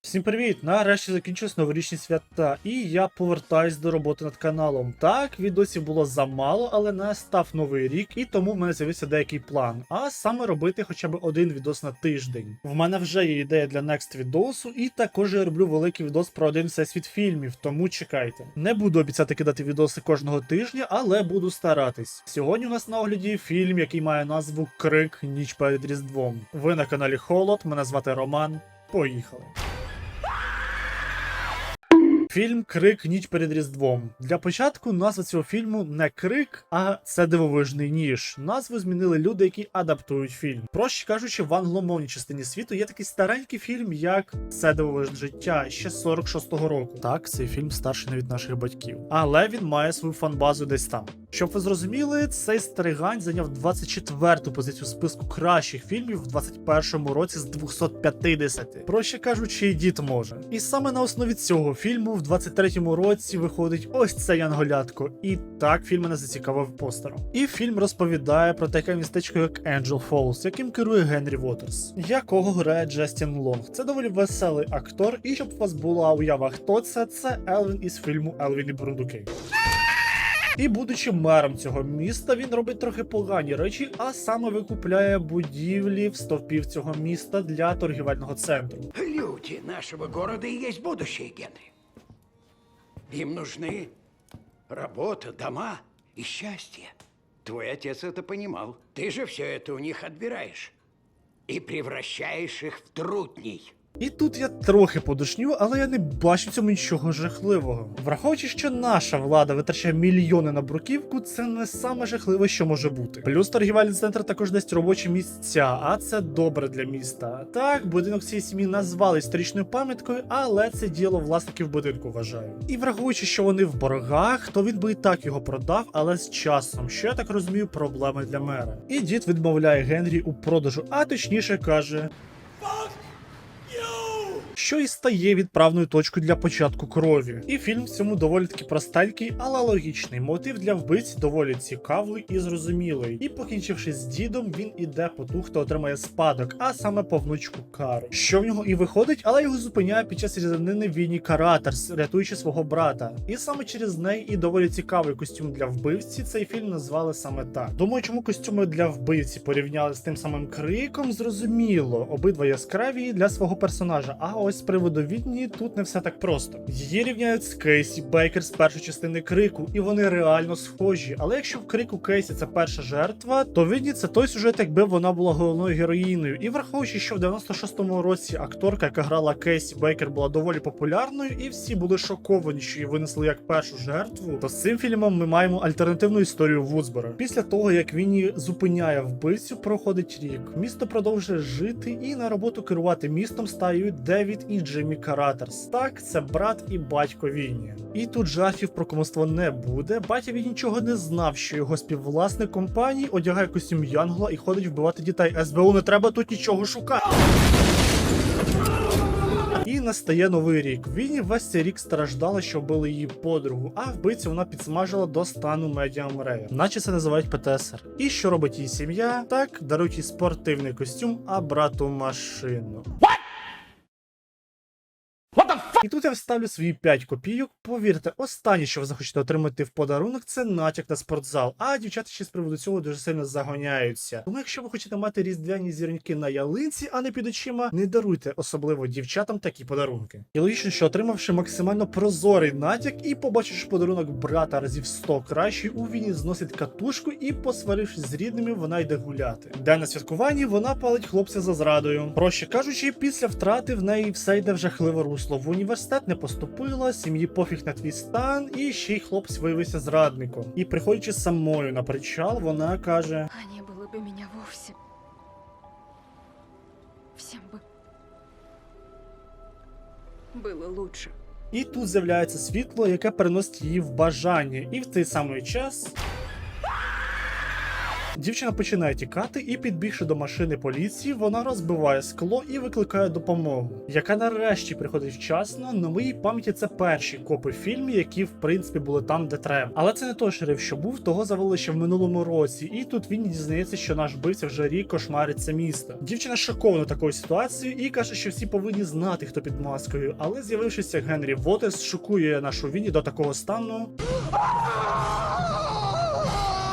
Всім привіт! Нарешті закінчились новорічні свята, і я повертаюсь до роботи над каналом. Так, відосів було замало, але настав новий рік, і тому в мене з'явився деякий план. А саме робити хоча б один відос на тиждень. В мене вже є ідея для next відосу, і також я роблю великий відос про один всесвіт фільмів, тому чекайте. Не буду обіцяти кидати відоси кожного тижня, але буду старатись. Сьогодні у нас на огляді фільм, який має назву Крик Ніч перед Різдвом. Ви на каналі Холод, мене звати Роман. Поїхали. Фільм Крик ніч перед Різдвом. Для початку назва цього фільму не крик, а це дивовижний ніж. Назву змінили люди, які адаптують фільм. Проще кажучи, в англомовній частині світу є такий старенький фільм, як Це дивовижне життя ще 46-го року. Так, цей фільм старший навіть наших батьків. Але він має свою фанбазу десь там. Щоб ви зрозуміли, цей старигань зайняв 24-ту позицію в списку кращих фільмів в 21-му році з 250. Проще кажучи, і дід може. І саме на основі цього фільму в 23-му році виходить ось це янголятко. І так фільм мене зацікавив постером. І фільм розповідає про таке містечко, як Angel Falls, яким керує Генрі Уотерс, якого грає Джастін Лонг. Це доволі веселий актор, і щоб у вас була уява, хто це, це Елвін із фільму Елвін і Бурундуки. І будучи мером цього міста, він робить трохи погані речі, а саме викупляє будівлі в стовпів цього міста для торгівельного центру. Люди нашего города и есть будущее, Генри. Им нужны работа, дома и счастье. Твой отец это понимал. Ты же все это у них отбираешь и превращаешь их в трутней. І тут я трохи подушню, але я не бачу цьому нічого жахливого. Враховуючи, що наша влада витрачає мільйони на бруківку, це не саме жахливе, що може бути. Плюс торгівельний центр також дасть робочі місця, а це добре для міста. Так, будинок цієї сім'ї назвали історичною пам'яткою, але це діло власників будинку вважаю. І враховуючи, що вони в боргах, то він би і так його продав, але з часом, що я так розумію, проблеми для мера. І дід відмовляє Генрі у продажу, а точніше каже. Що і стає відправною точкою для початку крові. І фільм в цьому доволі таки простенький, але логічний. Мотив для вбивці доволі цікавий і зрозумілий. І покінчивши з дідом, він іде по ту, хто отримає спадок, а саме по внучку Кару. Що в нього і виходить, але його зупиняє під час різанини Вінні Каратерс, рятуючи свого брата. І саме через неї і доволі цікавий костюм для вбивці. Цей фільм назвали саме так. Думаю, чому костюми для вбивці порівняли з тим самим криком, зрозуміло. Обидва яскраві для свого персонажа. А ось з приводу Відні тут не все так просто. Її рівняють з Кейсі Бейкер з першої частини крику, і вони реально схожі. Але якщо в крику Кейсі це перша жертва, то Відні це той сюжет, якби вона була головною героїною. І враховуючи, що в 96-му році акторка, яка грала Кейсі Бейкер, була доволі популярною, і всі були шоковані, що її винесли як першу жертву. То з цим фільмом ми маємо альтернативну історію Вудсбора. Після того, як Вінні зупиняє вбивцю, проходить рік. Місто продовжує жити, і на роботу керувати містом стають Девід і Джиммі Каратерс. Так, це брат і батько Вінні. І тут жартів про комуство не буде. Батя він нічого не знав, що його співвласник компанії одягає костюм Янгла і ходить вбивати дітей. СБУ не треба тут нічого шукати. І настає новий рік. Вінні весь цей рік страждала, що вбили її подругу, а вбивцю вона підсмажила до стану медіам рея, наче це називають ПТСР. І що робить її сім'я? Так, дарують їй спортивний костюм, а брату машину. І тут я вставлю свої 5 копійок. Повірте, останнє, що ви захочете отримати в подарунок, це натяк на спортзал. А дівчата ще з приводу цього дуже сильно загоняються. Тому, якщо ви хочете мати різдвяні зіроньки на ялинці, а не під очима, не даруйте особливо дівчатам такі подарунки. І логічно, що отримавши максимально прозорий натяк і побачивши подарунок брата разів 100 кращий, у війні зносить катушку і, посварившись з рідними, вона йде гуляти. Де на святкуванні вона палить хлопця за зрадою. Проще кажучи, після втрати в неї все йде в жахливе русло. В університет не поступила, сім'ї пофіг на твій стан, і ще й хлопець виявився зрадником. І приходячи самою на причал, вона каже: А не было бы меня вовсе. Всем бы было лучше. І тут з'являється світло, яке переносить її в бажання, і в цей самий час. Дівчина починає тікати, і підбігши до машини поліції, вона розбиває скло і викликає допомогу, яка нарешті приходить вчасно. На моїй пам'яті це перші копи в фільмі, які в принципі були там, де треба. Але це не той шериф, що був, того завели ще в минулому році. І тут він дізнається, що наш бивця вже рік кошмарить це місто. Дівчина шокована такою ситуацією і каже, що всі повинні знати, хто під маскою. Але з'явившися Генрі Вотерс, шокує нашу Вінні до такого стану.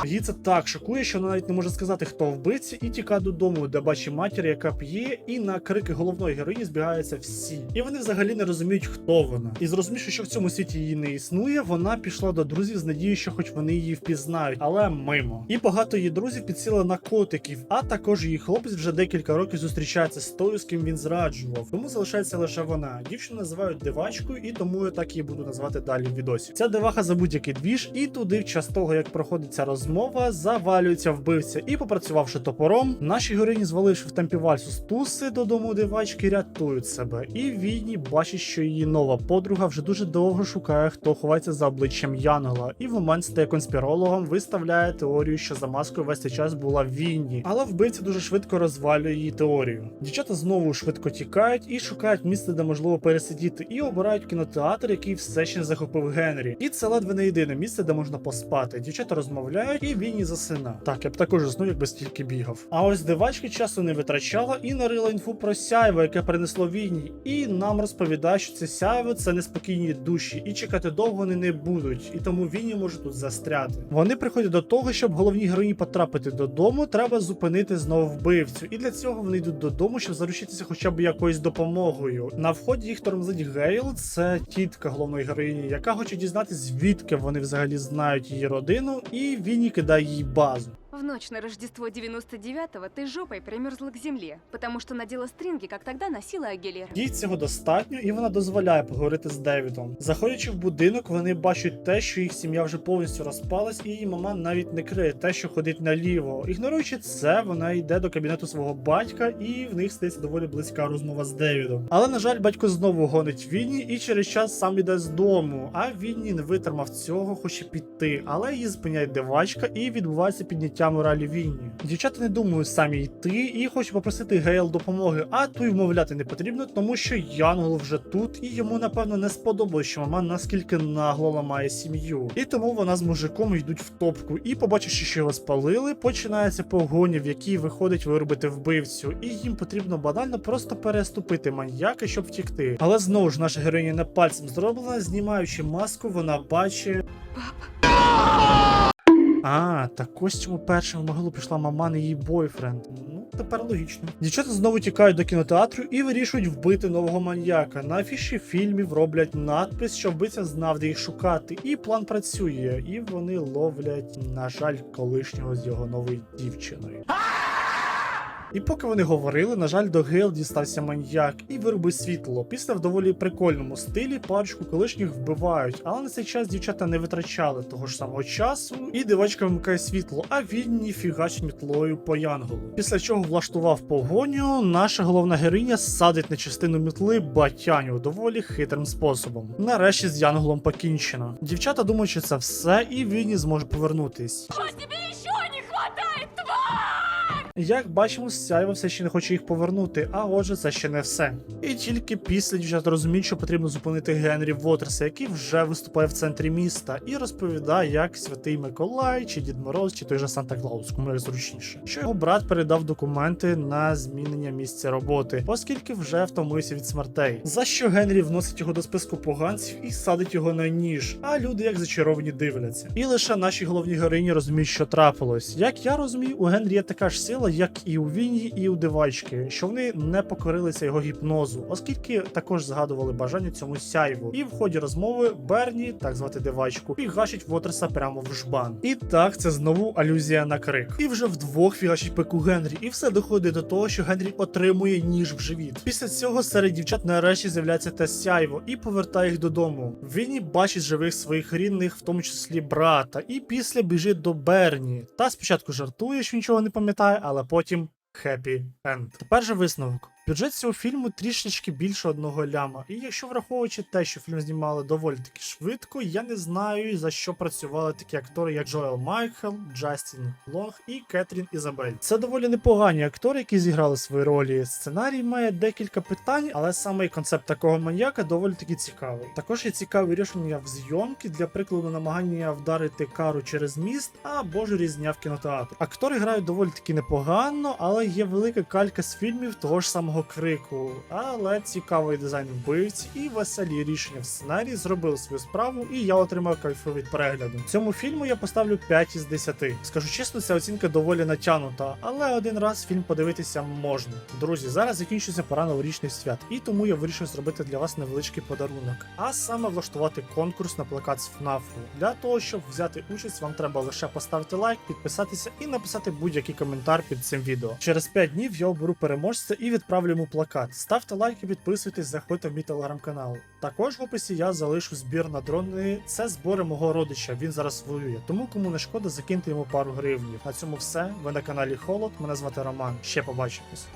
Її це так шокує, що вона навіть не може сказати, хто вбивці, і тікає додому, де бачить матір, яка п'є, і на крики головної героїні збігаються всі. І вони взагалі не розуміють, хто вона. І зрозумівши, що в цьому світі її не існує, вона пішла до друзів з надією, що хоч вони її впізнають, але мимо. І багато її друзів підсіли на котиків, а також її хлопець вже декілька років зустрічається з тою, з ким він зраджував. Тому залишається лише вона. Дівчину називають дивачкою, і тому я так її буду назвати далі в відосі. Ця диваха за будь-який двіж, і туди, в час того, як проходить ця розмова, завалюється вбивця. І попрацювавши топором, наші героїні, зваливши в темпі вальсу з додому дивачки, рятують себе. І Відні бачить, що її нова подруга вже дуже довго шукає, хто ховається за обличчям Янгола. І в момент стає конспірологом, виставляє теорію, що за маскою весь цей час була Вінні. Але вбивця дуже швидко розвалює її теорію. Дівчата знову швидко тікають і шукають місце, де можливо пересидіти, і обирають кінотеатр, який все ще захопив Генрі. І це ледве не єдине місце, де можна поспати. Дівчата розмовляють, і Вінні засина. Так, я б також заснув, якби стільки бігав. А ось дивачки часу не витрачала і нарила інфу про сяйво, яке принесло Вінні. І нам розповідає, що це сяйво це неспокійні душі, і чекати довго вони не будуть. І тому Вінні може тут застряти. Вони приходять до того, щоб головній героїні потрапити додому, треба зупинити знову вбивцю. І для цього вони йдуть додому, щоб заручитися хоча б якоюсь допомогою. На вході їх тормозить Гейл, це тітка головної героїні, яка хоче дізнатися, звідки вони взагалі знають її родину, і Вінні кидає їй базу. В ночь на Рождество 99-го ты жопой примерзла к земле, потому что надела стринги, как тогда носила Агилера. Їй цього достатньо, і вона дозволяє поговорити з Девідом. Заходячи в будинок, вони бачать те, що їх сім'я вже повністю розпалась, і її мама навіть не криє те, що ходить наліво. Ігноруючи це, вона йде до кабінету свого батька, і в них стається доволі близька розмова з Девідом. Але на жаль, батько знову гонить Вінні і через час сам іде з дому. А Вінні не витримав цього, хоче піти, але її зупиняє дивачка і відбувається підняття моралі Вінні. Дівчата не думають самі йти і хочуть попросити Гейл допомоги, а той вмовляти не потрібно, тому що Янгол вже тут, і йому напевно не сподобалось, що мама наскільки нагло ламає сім'ю. І тому вона з мужиком йдуть в топку. І, побачивши, що його спалили, починається погоня, в якій виходить виробити вбивцю, і їм потрібно банально просто переступити маньяка, щоб втікти. Але знову ж наша героїня не пальцем зроблена, знімаючи маску, вона бачить. А, так ось чому першим в могилу пішла маман і її бойфренд. Ну, тепер логічно. Дівчата знову тікають до кінотеатру і вирішують вбити нового маньяка. На афіші фільмів роблять надпис, що вбивця знав, де їх шукати. І план працює. І вони ловлять, на жаль, колишнього з його новою дівчиною. І поки вони говорили, на жаль, до Гейл дістався маньяк і виробив світло. Після в доволі прикольному стилі парочку колишніх вбивають, але на цей час дівчата не витрачали того ж самого часу, і дивачка вмикає світло, а він ніфігачить мітлою по янголу. Після чого влаштував погоню, наша головна героїня садить на частину мітли батяню доволі хитрим способом. Нарешті з янголом покінчено. Дівчата думають, що це все, і Вінні зможе повернутись. Что Як бачимо, сяйво все ще не хоче їх повернути, а отже, це ще не все. І тільки після дівчата розуміють, що потрібно зупинити Генрі Вотерса, який вже виступає в центрі міста, і розповідає, як святий Миколай, чи Дід Мороз, чи той же Санта Клаус, кому як зручніше, що його брат передав документи на змінення місця роботи, оскільки вже втомився від смертей. За що Генрі вносить його до списку поганців і садить його на ніж, а люди як зачаровані дивляться. І лише наші головні героїні розуміють, що трапилось. Як я розумію, у Генрі є така ж сила, як і у Вінні, і у дивачки, що вони не покорилися його гіпнозу, оскільки також згадували бажання цьому сяйву. І в ході розмови Берні, так звати дивачку, фігачить Вотерса прямо в жбан. І так, це знову алюзія на крик. І вже вдвох фігачить пику Генрі, і все доходить до того, що Генрі отримує ніж в живіт. Після цього серед дівчат нарешті з'являється те сяйво і повертає їх додому. Вінні бачить живих своїх рідних, в тому числі брата, і після біжить до Берні. Та спочатку жартує, що нічого не пам'ятає, але потім хеппі енд. Тепер же висновок. Бюджет цього фільму трішечки більше одного ляма. І якщо враховуючи те, що фільм знімали доволі таки швидко, я не знаю за що працювали такі актори, як Джоел Майкл, Джастін Лонг і Кетрін Ізабель. Це доволі непогані актори, які зіграли свої ролі. Сценарій має декілька питань, але саме концепт такого маньяка доволі таки цікавий. Також є цікаві рішення в зйомки, для прикладу, намагання вдарити кару через міст або ж різня в кінотеатрі. Актори грають доволі таки непогано, але є велика калька з фільмів того ж самого крику. Але цікавий дизайн вбивць і веселі рішення в сценарії зробили свою справу, і я отримав кайфу від перегляду. Цьому фільму я поставлю 5 із 10. Скажу чесно, ця оцінка доволі натягнута, але один раз фільм подивитися можна. Друзі, зараз закінчується пора новорічних свят, і тому я вирішив зробити для вас невеличкий подарунок, а саме влаштувати конкурс на плакат з ФНАФу. Для того, щоб взяти участь, вам треба лише поставити лайк, підписатися і написати будь-який коментар під цим відео. Через 5 днів я оберу переможця і відправлю йому плакат. Ставте лайки, підписуйтесь, заходьте в мій телеграм-канал. Також в описі я залишу збір на дрони. Це збори мого родича. Він зараз воює. Тому кому не шкода, закиньте йому пару гривнів. На цьому все. Ви на каналі Холод. Мене звати Роман. Ще побачимось.